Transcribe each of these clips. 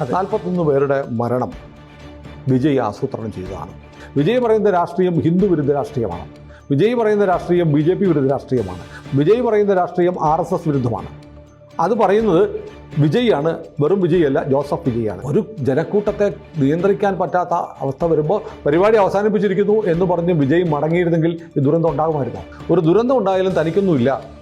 നാൽപ്പത്തൊന്ന് പേരുടെ മരണം വിജയ് ആസൂത്രണം ചെയ്തതാണ്. വിജയ് പറയുന്ന രാഷ്ട്രീയം ഹിന്ദു വിരുദ്ധ രാഷ്ട്രീയമാണ്. വിജയ് പറയുന്ന രാഷ്ട്രീയം ബി ജെ പി വിരുദ്ധ രാഷ്ട്രീയമാണ്. വിജയ് പറയുന്ന രാഷ്ട്രീയം ആർ എസ് എസ് വിരുദ്ധമാണ്. അത് പറയുന്നത് വിജയാണ് വെറും വിജയല്ല ജോസഫ് വിജയാണ് ഒരു ജനക്കൂട്ടത്തെ നിയന്ത്രിക്കാൻ പറ്റാത്ത അവസ്ഥ വരുമ്പോൾ പരിപാടി അവസാനിപ്പിച്ചിരിക്കുന്നു എന്ന് പറഞ്ഞ് വിജയ് മടങ്ങിയിരുന്നെങ്കിൽ ഈ ദുരന്തം ഉണ്ടാകുമായിരുന്നു? ഒരു ദുരന്തം ഉണ്ടായാലും തനിക്കൊന്നുമില്ല.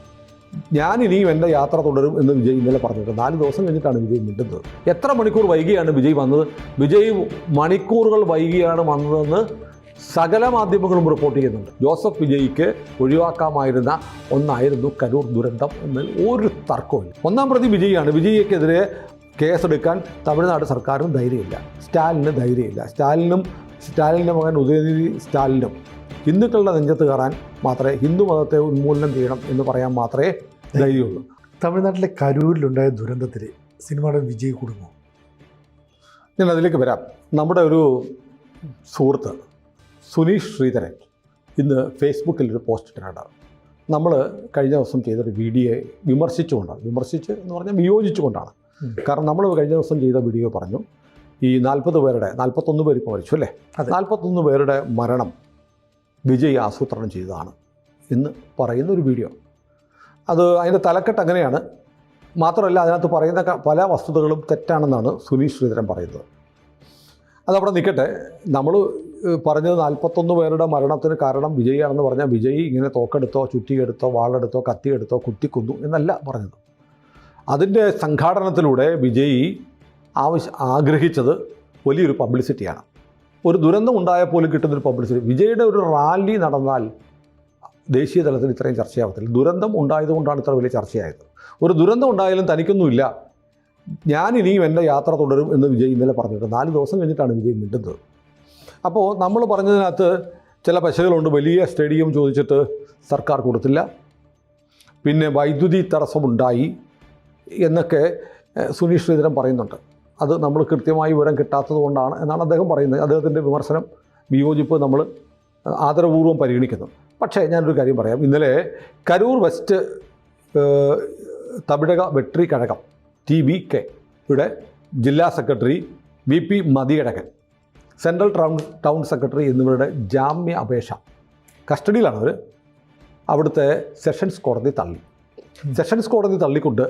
ഞാൻ ഇനിയും എന്റെ യാത്ര തുടരും എന്ന് വിജയ് ഇന്നലെ പറഞ്ഞിട്ട് നാല് ദിവസം കഴിഞ്ഞിട്ടാണ് വിജയ് മിണ്ടുന്നത്. എത്ര മണിക്കൂർ വൈകിയാണ് വിജയ് വന്നത്? വിജയ് മണിക്കൂറുകൾ വൈകിയാണ് വന്നതെന്ന് സകല മാധ്യമങ്ങളും റിപ്പോർട്ട് ചെയ്യുന്നുണ്ട്. ജോസഫ് വിജയ്ക്ക് ഒഴിവാക്കാമായിരുന്ന ഒന്നായിരുന്നു കരൂർ ദുരന്തം എന്ന് ഒരു തർക്കവുമില്ല ഒന്നാം പ്രതി വിജയാണ് വിജയ്ക്കെതിരെ കേസെടുക്കാൻ തമിഴ്നാട് സർക്കാരിന് ധൈര്യമില്ല. സ്റ്റാലിന് ധൈര്യമില്ല. സ്റ്റാലിനും സ്റ്റാലിന്റെ മകൻ ഉദയനിധി സ്റ്റാലിനും ഹിന്ദുക്കളുടെ നെഞ്ചത്ത് കയറാൻ മാത്രമേ ഹിന്ദു മതത്തെ ഉന്മൂലനം ചെയ്യണം എന്ന് പറയാൻ മാത്രമേ ധൈര്യമുള്ളൂ. തമിഴ്നാട്ടിലെ കരൂരിലുണ്ടായ ദുരന്തത്തിൽ സിനിമയുടെ വിജയ് കുടുംബം ഞാൻ അതിലേക്ക് വരാം. നമ്മുടെ ഒരു സുഹൃത്ത് സുനീഷ് ശ്രീധരൻ ഇന്ന് ഫേസ്ബുക്കിൽ ഒരു പോസ്റ്റ് ഇട്ടിട്ടുണ്ട്. നമ്മൾ കഴിഞ്ഞ ദിവസം ചെയ്തൊരു വീഡിയോ വിമർശിച്ചുകൊണ്ടാണ്. വിമർശിച്ച് എന്ന് പറഞ്ഞാൽ വിയോജിച്ചുകൊണ്ടാണ്. കാരണം നമ്മൾ കഴിഞ്ഞ ദിവസം ചെയ്ത വീഡിയോ പറഞ്ഞു ഈ നാൽപ്പത് പേരുടെ നാൽപ്പത്തൊന്ന് പേര് ഇപ്പോൾ മരിച്ചു അല്ലേ. നാൽപ്പത്തൊന്ന് പേരുടെ മരണം വിജയ് ആസൂത്രണം ചെയ്തതാണ് എന്ന് പറയുന്ന ഒരു വീഡിയോ. അത് അതിന്റെ തലക്കെട്ട് അങ്ങനെയാണ്. മാത്രമല്ല അതിനകത്ത് പറയുന്ന പല വസ്തുതകളും തെറ്റാണെന്നാണ് സുനീഷ് ശ്രീധരൻ പറയുന്നത്. അതവിടെ നിൽക്കട്ടെ. നമ്മൾ പറഞ്ഞത് നാൽപ്പത്തൊന്ന് പേരുടെ മരണത്തിന് കാരണം വിജയാണെന്ന് പറഞ്ഞാൽ വിജയ് ഇങ്ങനെ തോക്കെടുത്തോ ചുറ്റിയെടുത്തോ വാളെടുത്തോ കത്തിയെടുത്തോ കുത്തിക്കൊന്നു എന്നല്ല പറഞ്ഞത്. അതിന്റെ സംഘാടനത്തിലൂടെ വിജയ് ആവശ്യ ആഗ്രഹിച്ചത് വലിയൊരു പബ്ലിസിറ്റിയാണ്. ഒരു ദുരന്തം ഉണ്ടായാൽ പോലും കിട്ടുന്നൊരു പബ്ലിസിറ്റി വിജയുടെ ഒരു റാലി നടന്നാൽ ദേശീയ തലത്തിൽ ഇത്രയും ചർച്ചയാവത്തില്ല. ദുരന്തം ഉണ്ടായതുകൊണ്ടാണ് ഇത്ര വലിയ ചർച്ചയായത്. ഒരു ദുരന്തം ഉണ്ടായാലും തനിക്കൊന്നുമില്ല. ഞാൻ ഇനിയും എന്റെ യാത്ര തുടരും എന്ന് വിജയ് ഇന്നലെ പറഞ്ഞിട്ട് നാല് ദിവസം കഴിഞ്ഞിട്ടാണ് വിജയ് മിണ്ടുന്നത്. അപ്പോൾ നമ്മൾ പറഞ്ഞതിനകത്ത് ചില പശകളുണ്ട്. വലിയ സ്റ്റേഡിയം ചോദിച്ചിട്ട് സർക്കാർ കൊടുത്തില്ല. പിന്നെ വൈദ്യുതി തടസ്സമുണ്ടായി എന്നൊക്കെ സുനീഷ് ശ്രീധരൻ പറയുന്നുണ്ട്. അത് നമ്മൾ കൃത്യമായി വിവരം കിട്ടാത്തത് കൊണ്ടാണ് എന്നാണ് അദ്ദേഹം പറയുന്നത്. അദ്ദേഹത്തിന്റെ വിമർശനം വിയോജിപ്പ് നമ്മൾ ആദരപൂർവം പരിഗണിക്കുന്നു. പക്ഷേ ഞാനൊരു കാര്യം പറയാം. ഇന്നലെ Karur west Tamilaga Vettri Kazhagam T B K യുടെ ജില്ലാ secretary V P മതിയടകൻ central town town secretary എന്നിവരുടെ ജാമ്യ അപേക്ഷ കസ്റ്റഡിയിലാണ് അവർ അവിടുത്തെ സെഷൻസ് കോടതി തള്ളി. സെഷൻസ് കോടതി തള്ളിക്കൊണ്ട്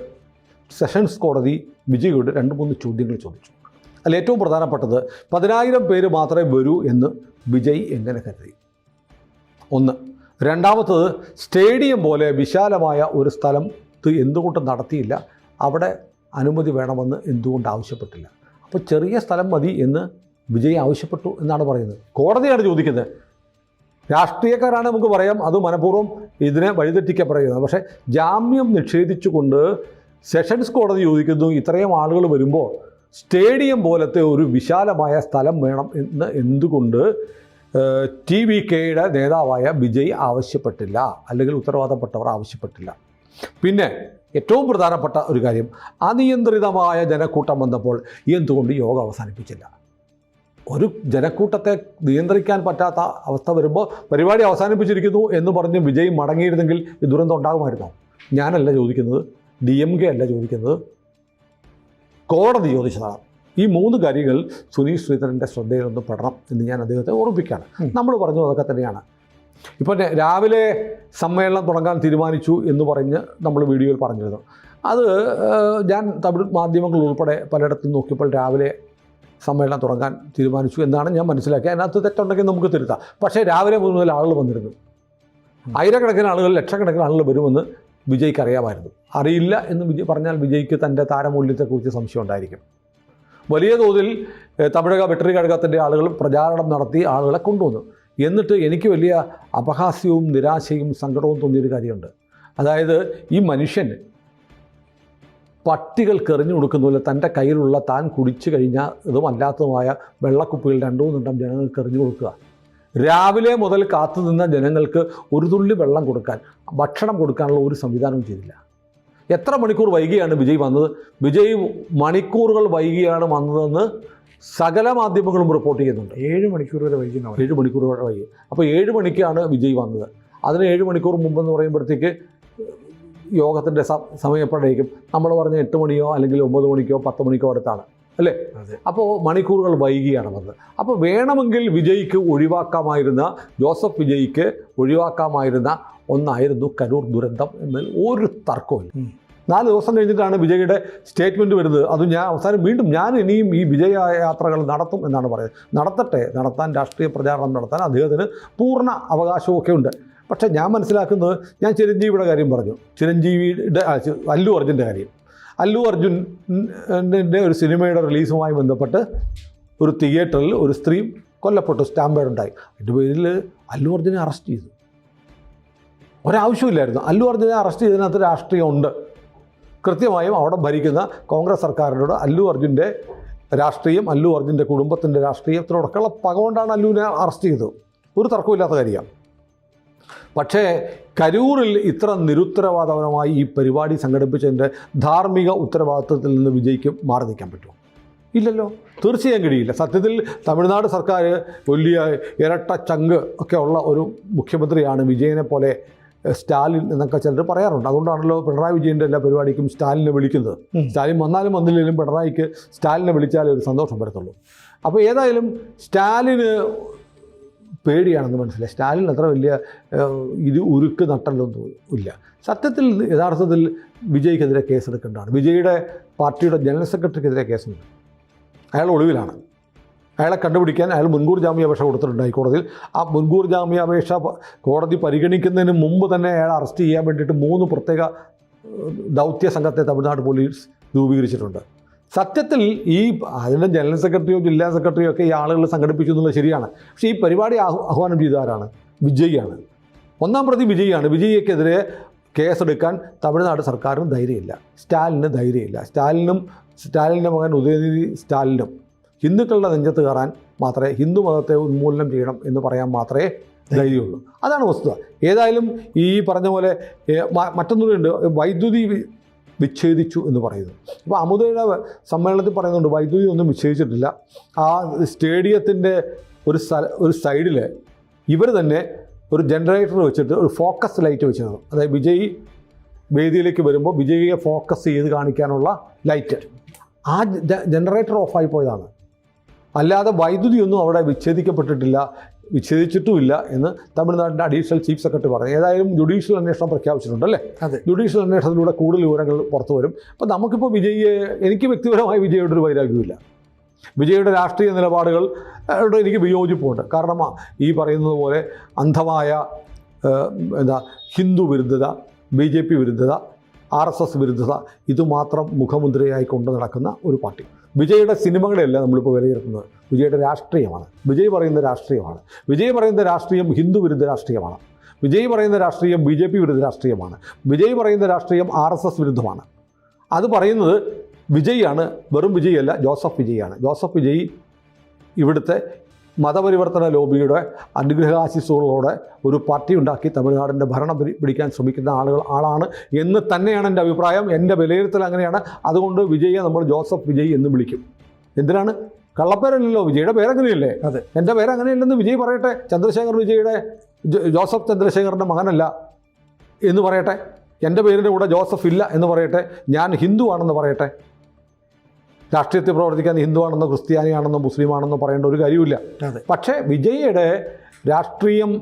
സെഷൻസ് കോടതി വിജയോട് രണ്ട് മൂന്ന് ചോദ്യങ്ങൾ ചോദിച്ചു. അതിൽ ഏറ്റവും പ്രധാനപ്പെട്ടത് പതിനായിരം പേര് മാത്രമേ വരൂ എന്ന് വിജയ് എങ്ങനെ കരുതി? ഒന്ന്. രണ്ടാമത്തത് സ്റ്റേഡിയം പോലെ വിശാലമായ ഒരു സ്ഥലം എന്തുകൊണ്ട് നടത്തിയില്ല. അവിടെ അനുമതി വേണമെന്ന് എന്തുകൊണ്ട് ആവശ്യപ്പെട്ടില്ല? അപ്പോൾ ചെറിയ സ്ഥലം മതി എന്ന് വിജയ് ആവശ്യപ്പെട്ടു എന്നാണ് പറയുന്നത്. കോടതിയാണ് ചോദിക്കുന്നത്. രാഷ്ട്രീയക്കാരാണ് നമുക്ക് പറയാം. അത് മനഃപൂർവം ഇതിനെ വഴിതെറ്റിക്കാൻ പറയുന്നത്. പക്ഷേ ജാമ്യം നിഷേധിച്ചുകൊണ്ട് സെഷൻസ് കോടതി ചോദിക്കുന്നു ഇത്രയും ആളുകൾ വരുമ്പോൾ സ്റ്റേഡിയം പോലത്തെ ഒരു വിശാലമായ സ്ഥലം വേണം എന്ന് എന്തുകൊണ്ട് ടി വി കെയുടെ നേതാവായ വിജയ് ആവശ്യപ്പെട്ടില്ല അല്ലെങ്കിൽ ഉത്തരവാദപ്പെട്ടവർ ആവശ്യപ്പെട്ടില്ല. പിന്നെ ഏറ്റവും പ്രധാനപ്പെട്ട ഒരു കാര്യം അനിയന്ത്രിതമായ ജനക്കൂട്ടം വന്നപ്പോൾ എന്തുകൊണ്ട് യോഗ അവസാനിപ്പിച്ചില്ല? ഒരു ജനക്കൂട്ടത്തെ നിയന്ത്രിക്കാൻ പറ്റാത്ത അവസ്ഥ വരുമ്പോൾ പരിപാടി അവസാനിപ്പിച്ചിരിക്കുന്നു എന്ന് പറഞ്ഞ് വിജയ് മടങ്ങിയിരുന്നെങ്കിൽ ഈ ദുരന്തം ഉണ്ടാകുമായിരുന്നോ? ഞാനല്ല ചോദിക്കുന്നത്. ഡി എം കെ അല്ല ചോദിക്കുന്നത്. കോടതി ചോദിച്ചതാണ്. ഈ മൂന്ന് കാര്യങ്ങൾ സുനീഷ് ശ്രീധരന്റെ ശ്രദ്ധയിൽ നിന്ന് പെടണം എന്ന് ഞാൻ അദ്ദേഹത്തെ ഓർമ്മിപ്പിക്കുകയാണ്. നമ്മൾ പറഞ്ഞു അതൊക്കെ തന്നെയാണ്. ഇപ്പം രാവിലെ സമ്മേളനം തുടങ്ങാൻ തീരുമാനിച്ചു എന്ന് പറഞ്ഞ് നമ്മൾ വീഡിയോയിൽ പറഞ്ഞിരുന്നു. അത് ഞാൻ തമിഴ് മാധ്യമങ്ങൾ ഉൾപ്പെടെ പലയിടത്തും നോക്കിയപ്പോൾ രാവിലെ സമ്മേളനം തുടങ്ങാൻ തീരുമാനിച്ചു എന്നാണ് ഞാൻ മനസ്സിലാക്കിയത്. അതിനകത്ത് തെറ്റുണ്ടെങ്കിൽ നമുക്ക് തിരുത്താം. പക്ഷേ രാവിലെ മുതൽ ആളുകൾ വന്നിരുന്നു. ആയിരക്കണക്കിന് ആളുകൾ ലക്ഷക്കണക്കിന് ആളുകൾ വരുമെന്ന് വിജയ്ക്ക് അറിയാമായിരുന്നു അറിയില്ല എന്ന് വിജയ് പറഞ്ഞാൽ വിജയ്ക്ക് തന്റെ താരമൂല്യത്തെക്കുറിച്ച് സംശയം ഉണ്ടായിരിക്കും. വലിയ തോതിൽ തമിഴക വെട്ടറി കഴകത്തിന്റെ ആളുകൾ പ്രചാരണം നടത്തി ആളുകളെ കൊണ്ടുവന്നു. എന്നിട്ട് എനിക്ക് വലിയ അപഹാസ്യവും നിരാശയും സങ്കടവും തോന്നിയൊരു കാര്യമുണ്ട്. അതായത് ഈ മനുഷ്യൻ പട്ടികൾ കെറിഞ്ഞു കൊടുക്കുന്ന പോലെ തന്റെ കയ്യിലുള്ള താൻ കുടിച്ചു കഴിഞ്ഞാൽ ഇതും അല്ലാത്തതുമായ വെള്ളക്കുപ്പികൾ രണ്ടു മൂന്നെണ്ണം ജനങ്ങൾക്ക് എറിഞ്ഞു കൊടുക്കുക. രാവിലെ മുതൽ കാത്തുനിന്ന ജനങ്ങൾക്ക് ഒരു തുള്ളി വെള്ളം കൊടുക്കാൻ ഭക്ഷണം കൊടുക്കാനുള്ള ഒരു സംവിധാനവും ചെയ്തില്ല. എത്ര മണിക്കൂർ വൈകിയാണ് വിജയ് വന്നത്? വിജയ് മണിക്കൂറുകൾ വൈകിയാണ് വന്നതെന്ന് സകല മാധ്യമങ്ങളും റിപ്പോർട്ട് ചെയ്യുന്നുണ്ട്. ഏഴ് മണിക്കൂർ വരെ വൈകിയാണ് ഏഴ് മണിക്കൂർ വരെ വൈകി. അപ്പോൾ ഏഴ് മണിക്കാണ് വിജയ് വന്നത്. അതിന് ഏഴ് മണിക്കൂർ മുമ്പെന്ന് പറയുമ്പോഴത്തേക്ക് യോഗത്തിന്റെ സമയപ്പോഴേക്കും നമ്മൾ പറഞ്ഞ എട്ട് മണിയോ അല്ലെങ്കിൽ ഒമ്പത് മണിക്കോ പത്ത് മണിക്കോ അടുത്താണ്. അല്ലേ? അപ്പോൾ മണിക്കൂറുകൾ വൈകിയാണ് വന്നത്. അപ്പോൾ വേണമെങ്കിൽ വിജയ്ക്ക് ഒഴിവാക്കാമായിരുന്ന ജോസഫ് വിജയ്ക്ക് ഒഴിവാക്കാമായിരുന്ന ഒന്നായിരുന്നു കരൂർ ദുരന്തം എന്നതിൽ ഒരു തർക്കവും നാല് ദിവസം കഴിഞ്ഞിട്ടാണ് വിജയുടെ സ്റ്റേറ്റ്മെന്റ് വരുന്നത്. അതും ഞാൻ അവസാനം വീണ്ടും ഞാൻ ഇനിയും ഈ വിജയ യാത്രകൾ നടത്തും എന്നാണ് പറയുന്നത്. നടത്തട്ടെ നടത്താൻ രാഷ്ട്രീയ പ്രചാരണം നടത്താൻ അദ്ദേഹത്തിന് പൂർണ അവകാശമൊക്കെ ഉണ്ട്. പക്ഷേ ഞാൻ മനസ്സിലാക്കുന്നത് ഞാൻ ചിരഞ്ജീവിയുടെ കാര്യം പറഞ്ഞു. ചിരഞ്ജീവിയുടെ അല്ലു അർജുന്റെ കാര്യം. അല്ലു അർജുന്റെ ഒരു സിനിമയുടെ റിലീസുമായി ബന്ധപ്പെട്ട് ഒരു തിയേറ്ററിൽ ഒരു സ്ത്രീ കൊല്ലപ്പെട്ടു സ്റ്റാമ്പേഡ് ഉണ്ടായി. അതിന്റെ പേരിൽ അല്ലു അർജുനെ അറസ്റ്റ് ചെയ്തു. ഒരാവശ്യമില്ലായിരുന്നു. അല്ലു അർജുനെ അറസ്റ്റ് ചെയ്തതിനകത്ത് രാഷ്ട്രീയമുണ്ട്. കൃത്യമായും അവിടെ ഭരിക്കുന്ന കോൺഗ്രസ് സർക്കാരിനോട് അല്ലു അർജുന്റെ രാഷ്ട്രീയം അല്ലു അർജുന്റെ കുടുംബത്തിന്റെ രാഷ്ട്രീയത്തിനോടൊക്കെയുള്ള പക കൊണ്ടാണ് അല്ലുവിനെ അറസ്റ്റ് ചെയ്തത്. ഒരു തർക്കമില്ലാത്ത കാര്യമാണ്. പക്ഷേ കരൂറിൽ ഇത്ര നിരുത്തരവാദപരമായി ഈ പരിപാടി സംഘടിപ്പിച്ചതിന്റെ ധാർമ്മിക ഉത്തരവാദിത്വത്തിൽ നിന്ന് വിജയിക്ക് മാറി നിൽക്കാൻ പറ്റുമോ? ഇല്ലല്ലോ. തീർച്ചയായും കഴിയില്ല സത്യത്തിൽ തമിഴ്നാട് സർക്കാർ വലിയ ഇരട്ട ചങ്ക് ഒക്കെ ഉള്ള ഒരു മുഖ്യമന്ത്രിയാണ് വിജയനെ പോലെ സ്റ്റാലിൻ എന്നൊക്കെ ചിലർ പറയാറുണ്ട്. അതുകൊണ്ടാണല്ലോ പിണറായി വിജയന്റെ എല്ലാ പരിപാടിക്കും സ്റ്റാലിനെ വിളിക്കുന്നത്. സ്റ്റാലിൻ വന്നാലും വന്നില്ലെങ്കിലും പിണറായിക്ക് സ്റ്റാലിനെ വിളിച്ചാലേ ഒരു സന്തോഷം വരത്തുള്ളൂ. അപ്പോൾ ഏതായാലും സ്റ്റാലിന് പേടിയാണെന്ന് മനസ്സിലായി. സ്റ്റാലിൻ അത്ര വലിയ ഇത് ഉരുക്ക് നട്ടല്ലൊന്നും ഇല്ല. സത്യത്തിൽ യഥാർത്ഥത്തിൽ വിജയ്ക്കെതിരെ കേസെടുക്കേണ്ടതാണ്. വിജയുടെ പാർട്ടിയുടെ ജനറൽ സെക്രട്ടറിക്കെതിരെ കേസുണ്ട് അയാൾ ഒളിവിലാണ്. അയാളെ കണ്ടുപിടിക്കാൻ അയാൾ മുൻകൂർ ജാമ്യാപേക്ഷ കൊടുത്തിട്ടുണ്ട് ഹൈക്കോടതിയിൽ. ആ മുൻകൂർ ജാമ്യാപേക്ഷ കോടതി പരിഗണിക്കുന്നതിന് മുമ്പ് തന്നെ അയാളെ അറസ്റ്റ് ചെയ്യാൻ വേണ്ടിയിട്ട് മൂന്ന് പ്രത്യേക ദൗത്യ സംഘത്തെ തമിഴ്നാട് പോലീസ് രൂപീകരിച്ചിട്ടുണ്ട്. സത്യത്തിൽ ഈ അതിന്റെ ജനറൽ സെക്രട്ടറിയോ ജില്ലാ സെക്രട്ടറിയോ ഒക്കെ ഈ ആളുകൾ സംഘടിപ്പിച്ചു എന്നുള്ളത് ശരിയാണ്. പക്ഷേ ഈ പരിപാടി ആഹ്- ആഹ്വാനം ചെയ്ത ആരാണ് വിജയിയാണ്. ഒന്നാം പ്രതി വിജയിയാണ്. വിജയിക്കെതിരെ കേസെടുക്കാൻ തമിഴ്നാട് സർക്കാരിന് ധൈര്യമില്ല. സ്റ്റാലിന് ധൈര്യമില്ല. സ്റ്റാലിനും സ്റ്റാലിന്റെ മകൻ ഉദയനിധി സ്റ്റാലിനും ഹിന്ദുക്കളുടെ നെഞ്ചത്ത് കയറാൻ മാത്രമേ ഹിന്ദു മതത്തെ ഉന്മൂലനം ചെയ്യണം എന്ന് പറയാൻ മാത്രമേ ധൈര്യമുള്ളൂ. അതാണ് വസ്തുത. ഏതായാലും ഈ പറഞ്ഞ പോലെ മറ്റൊന്നുകൂടി ഉണ്ട്. വൈദ്യുതി വിച്ഛേദിച്ചു എന്ന് പറയുന്നു. അപ്പോൾ അമുദയുടെ സമ്മേളനത്തിൽ പറയുന്നുണ്ട് വൈദ്യുതി ഒന്നും വിച്ഛേദിച്ചിട്ടില്ല ആ സ്റ്റേഡിയത്തിന്റെ ഒരു സ്ഥല ഒരു സൈഡിൽ ഇവർ തന്നെ ഒരു ജനറേറ്റർ വെച്ചിട്ട് ഒരു ഫോക്കസ് ലൈറ്റ് വെച്ചിരുന്നു. അതായത് വിജയ് വേദിയിലേക്ക് വരുമ്പോൾ വിജയിയെ ഫോക്കസ് ചെയ്ത് കാണിക്കാനുള്ള ലൈറ്റ്. ആ ജനറേറ്റർ ഓഫായി പോയതാണ്. അല്ലാതെ വൈദ്യുതിയൊന്നും അവിടെ വിച്ഛേദിക്കപ്പെട്ടിട്ടില്ല. വിച്ഛേദിച്ചിട്ടുമില്ല എന്ന് തമിഴ്നാടിന്റെ അഡീഷണൽ ചീഫ് സെക്രട്ടറി പറഞ്ഞു. ഏതായാലും ജുഡീഷ്യൽ അന്വേഷണം പ്രഖ്യാപിച്ചിട്ടുണ്ട് അല്ലേ? അതെ. ജുഡീഷ്യൽ അന്വേഷണത്തിലൂടെ കൂടുതൽ വിവരങ്ങൾ പുറത്തു വരും. അപ്പോൾ നമുക്കിപ്പോൾ വിജയിയെ എനിക്ക് വ്യക്തിപരമായി വിജയുടെ ഒരു വൈരാഗ്യമില്ല വിജയുടെ രാഷ്ട്രീയ നിലപാടുകൾ എനിക്ക് വിയോജിപ്പുണ്ട്. കാരണം ഈ പറയുന്നത് പോലെ അന്ധമായ എന്താ ഹിന്ദു വിരുദ്ധത ബി ജെ പി വിരുദ്ധത ആർ എസ് എസ് വിരുദ്ധത ഇതുമാത്രം മുഖമുദ്രയായി കൊണ്ട് നടക്കുന്ന ഒരു പാർട്ടി. വിജയുടെ സിനിമകളെയല്ല നമ്മളിപ്പോൾ വിലയിരുത്തുന്നത്. വിജയുടെ രാഷ്ട്രീയമാണ്. വിജയ് പറയുന്ന രാഷ്ട്രീയമാണ്. വിജയ് പറയുന്ന രാഷ്ട്രീയം ഹിന്ദു വിരുദ്ധ രാഷ്ട്രീയമാണ്. വിജയ് പറയുന്ന രാഷ്ട്രീയം ബി ജെ പി വിരുദ്ധ രാഷ്ട്രീയമാണ്. വിജയ് പറയുന്ന രാഷ്ട്രീയം ആർ എസ് എസ് വിരുദ്ധമാണ്. അത് പറയുന്നത് വിജയാണ് വെറും വിജയ് അല്ല ജോസഫ് വിജയാണ്. ജോസഫ് വിജയ് ഇവിടുത്തെ മതപരിവർത്തന ലോബിയുടെ അനുഗ്രഹാശിസുകളോടെ ഒരു പാർട്ടി ഉണ്ടാക്കി തമിഴ്നാടിന്റെ ഭരണം പിടി- പിടിക്കാൻ ശ്രമിക്കുന്ന ആളുകൾ ആളാണ് എന്ന് തന്നെയാണ് എന്റെ അഭിപ്രായം. എന്റെ വിലയിരുത്തൽ അങ്ങനെയാണ്. അതുകൊണ്ട് വിജയെ നമ്മൾ ജോസഫ് വിജയ് എന്ന് വിളിക്കും. എന്തിനാണ്? കള്ളപ്പേരല്ലല്ലോ. വിജയുടെ പേരങ്ങനെയല്ലേ? അതെ. എന്റെ പേരങ്ങനെയല്ലെന്ന് വിജയ് പറയട്ടെ? ചന്ദ്രശേഖർ വിജയുടെ ജോസഫ് ചന്ദ്രശേഖറിന്റെ മകനല്ല എന്ന് പറയട്ടെ? എന്റെ പേരിന്റെ കൂടെ ജോസഫ് ഇല്ല എന്ന് പറയട്ടെ? ഞാൻ ഹിന്ദു ആണെന്ന് പറയട്ടെ? രാഷ്ട്രീയത്തിൽ പ്രവർത്തിക്കാൻ ഹിന്ദുവാണെന്നോ ക്രിസ്ത്യാനിയാണെന്നോ മുസ്ലിമാണെന്നോ പറയേണ്ട ഒരു കാര്യമില്ല പക്ഷേ വിജയയുടെ രാഷ്ട്രീയം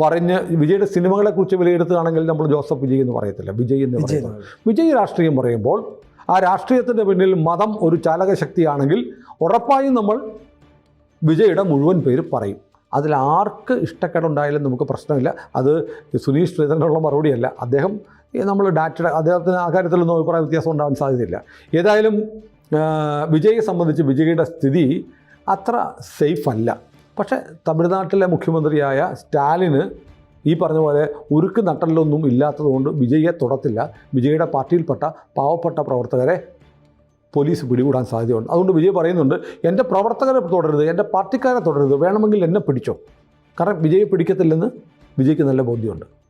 പറഞ്ഞ് വിജയുടെ സിനിമകളെക്കുറിച്ച് വിലയിരുത്തുകയാണെങ്കിൽ നമ്മൾ ജോസഫ് വിജയ് എന്ന് പറയത്തില്ല. വിജയ് എന്ന് പറയുന്നത് വിജയ് രാഷ്ട്രീയം പറയുമ്പോൾ ആ രാഷ്ട്രീയത്തിന്റെ പിന്നിൽ മതം ഒരു ചാലകശക്തിയാണെങ്കിൽ ഉറപ്പായും നമ്മൾ വിജയുടെ മുഴുവൻ പേര് പറയും. അതിൽ ആർക്ക് ഇഷ്ടക്കേടുണ്ടായാലും നമുക്ക് പ്രശ്നമില്ല. അത് സുനീഷ് ശ്രീധരനുള്ള മറുപടിയല്ല. അദ്ദേഹം നമ്മൾ ഡാറ്റയുടെ അദ്ദേഹത്തിന് ആ കാര്യത്തിലൊന്നും അഭിപ്രായ വ്യത്യാസം ഉണ്ടാകാൻ സാധ്യതയില്ല. ഏതായാലും വിജയെ സംബന്ധിച്ച് വിജയുടെ സ്ഥിതി അത്ര സേഫ് അല്ല. പക്ഷേ തമിഴ്നാട്ടിലെ മുഖ്യമന്ത്രിയായ സ്റ്റാലിന് ഈ പറഞ്ഞ പോലെ ഉരുക്ക് നട്ടലൊന്നും ഇല്ലാത്തതുകൊണ്ട് വിജയെ തുടത്തില്ല. വിജയുടെ പാർട്ടിയിൽപ്പെട്ട പാവപ്പെട്ട പ്രവർത്തകരെ പോലീസ് പിടികൂടാൻ സാധ്യതയുണ്ട്. അതുകൊണ്ട് വിജയ് പറയുന്നുണ്ട് എന്റെ പ്രവർത്തകരെ തുടരുത് എന്റെ പാർട്ടിക്കാരെ തുടരുത് വേണമെങ്കിൽ എന്നെ പിടിച്ചോ. കാരണം വിജയെ പിടിക്കത്തില്ലെന്ന് വിജയ്ക്ക് നല്ല ബോധ്യമുണ്ട്.